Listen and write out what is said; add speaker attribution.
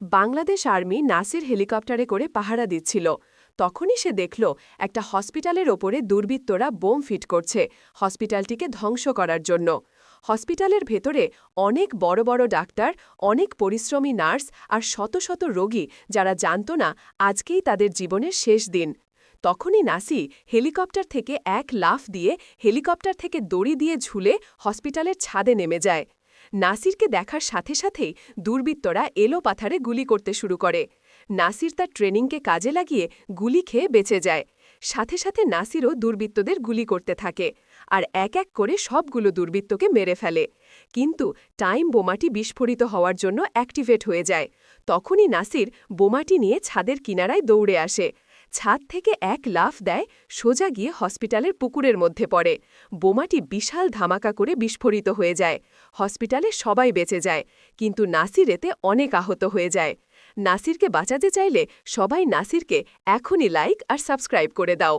Speaker 1: Bangladesh army Nasir হেলিকপ্টারে করে পাহারা দিচ্ছিল। তখনই সে দেখল, একটা হসপিটালের ওপরে দুর্বৃত্তরা বোম ফিট করছে হসপিটালটিকে ধ্বংস করার জন্য। হসপিটালের ভেতরে অনেক বড় বড় ডাক্তার, অনেক পরিশ্রমী নার্স আর শত শত রোগী যারা জানত না আজকেই তাদের জীবনের শেষ দিন। তখনই নাসি হেলিকপ্টার থেকে এক লাফ দিয়ে হেলিকপ্টার থেকে দড়ি দিয়ে ঝুলে হসপিটালের ছাদে নেমে যায়। নাসিরকে দেখার সাথে সাথেই দুর্বৃত্তরা এলো পাথারে গুলি করতে শুরু করে। নাসির তার ট্রেনিংকে কাজে লাগিয়ে গুলি খেয়ে বেঁচে যায়। সাথে সাথে নাসিরও দুর্বৃত্তদের গুলি করতে থাকে আর এক এক করে সবগুলো দুর্বৃত্তকে মেরে ফেলে। কিন্তু টাইম বোমাটি বিস্ফোরিত হওয়ার জন্য অ্যাক্টিভেট হয়ে যায়। তখনই নাসির বোমাটি নিয়ে ছাদের কিনারায় দৌড়ে আসে ছাদ থেকে এক লাফ দেয়, সোজা গিয়ে হসপিটালের পুকুরের মধ্যে পড়ে। বোমাটি বিশাল ধামাকা করে বিস্ফোরিত হয়ে যায়। হসপিটালে সবাই বেঁচে যায়, কিন্তু নাসির এতে অনেক আহত হয়ে যায়। নাসিরকে বাঁচাতে চাইলে সবাই নাসিরকে এখনই লাইক আর সাবস্ক্রাইব করে দাও।